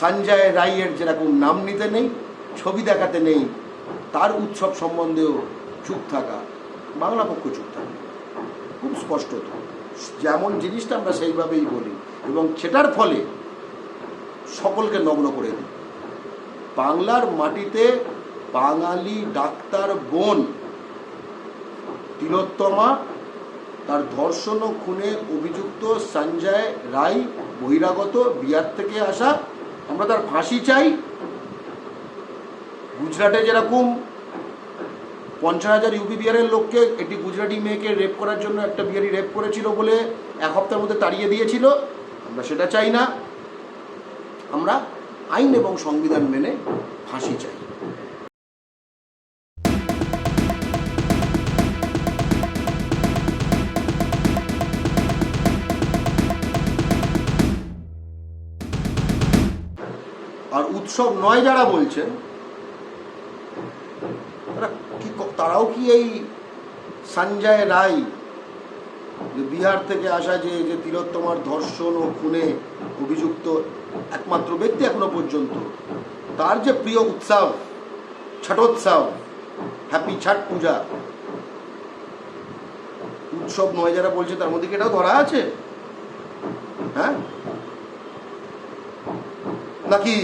সঞ্জয় রায়ের যেরকম নাম নিতে নেই, ছবি দেখাতে নেই, তার উৎসব সম্বন্ধেও চুপ থাকা, বাংলা পক্ষ চুপ থাকা, খুব স্পষ্ট যেমন জিনিসটা আমরা সেইভাবেই বলি, এবং সেটার ফলে সকলকে নগ্ন করে দিই। বাংলার মাটিতে বাঙালি ডাক্তার বোন, তিলোত্তমা, তার ধর্ষণ খুনে অভিযুক্ত সঞ্জয় রায় বহিরাগত বিহার থেকে আসা আমরা তার ফাঁসি চাই। গুজরাটে যেরকম পঞ্চাশ হাজার ইউপি বিহারের লোককে একটি গুজরাটি মেয়েকে রেপ করার জন্য একটা বিহারি রেপ করেছিল বলে এক হপ্তাহের মধ্যে তাড়িয়ে দিয়েছিল, আমরা সেটা চাই না। আমরা আইন এবং সংবিধান মেনে ফাঁসি চাই। আর উৎসব নয় যারা বলছেন, তারা কি তারাও কি এই সঞ্জয় রায়, যে বিহার থেকে আসা যে যে তিলোত্তমার ধর্ষণ ও খুনে অভিযুক্ত একমাত্র ব্যক্তি এখনও পর্যন্ত, তার যে প্রিয় উৎসব, ছটোৎসব, হ্যাপি ছট পূজা, উৎসব নয় যারা বলছে, তার মধ্যে কি এটাও ধরা আছে? হ্যাঁ? নাকি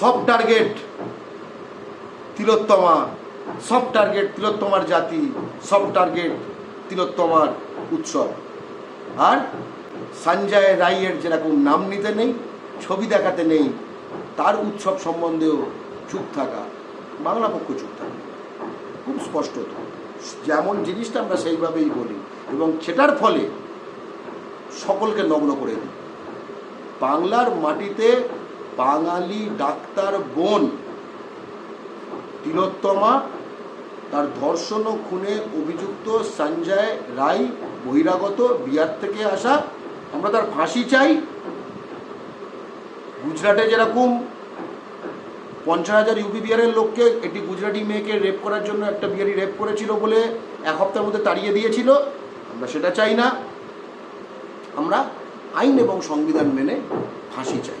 সব টার্গেট তিলোত্তমা সব টার্গেট তিলোত্তমার জাতি, সব টার্গেট তিলোত্তমার উৎসব। আর সঞ্জয় রায়ের যেরকম নাম নিতে নেই, ছবি দেখাতে নেই, তার উৎসব সম্বন্ধেও চুপ থাকা, বাংলা পক্ষ চুপ থাকা, খুব স্পষ্ট তো। যেমন জিনিসটা আমরা সেইভাবেই বলি, এবং সেটার ফলে সকলকে নগ্ন করে দিই। বাংলার মাটিতে বাঙালি ডাক্তার বোন তিলোত্তমা, তার ধর্ষণ ও খুনে অভিযুক্ত সঞ্জয় রায় বহিরাগত বিহার থেকে আসা। আমরা তার ফাঁসি চাই। গুজরাটে যেরকম পঞ্চাশ হাজার ইউপি বিহারের লোককে একটি গুজরাটি মেয়েকে রেপ করার জন্য একটা বিহারি রেপ করেছিল বলে এক সপ্তাহের মধ্যে তাড়িয়ে দিয়েছিল, আমরা সেটা চাই না। আমরা আইন এবং সংবিধান মেনে ফাঁসি চাই।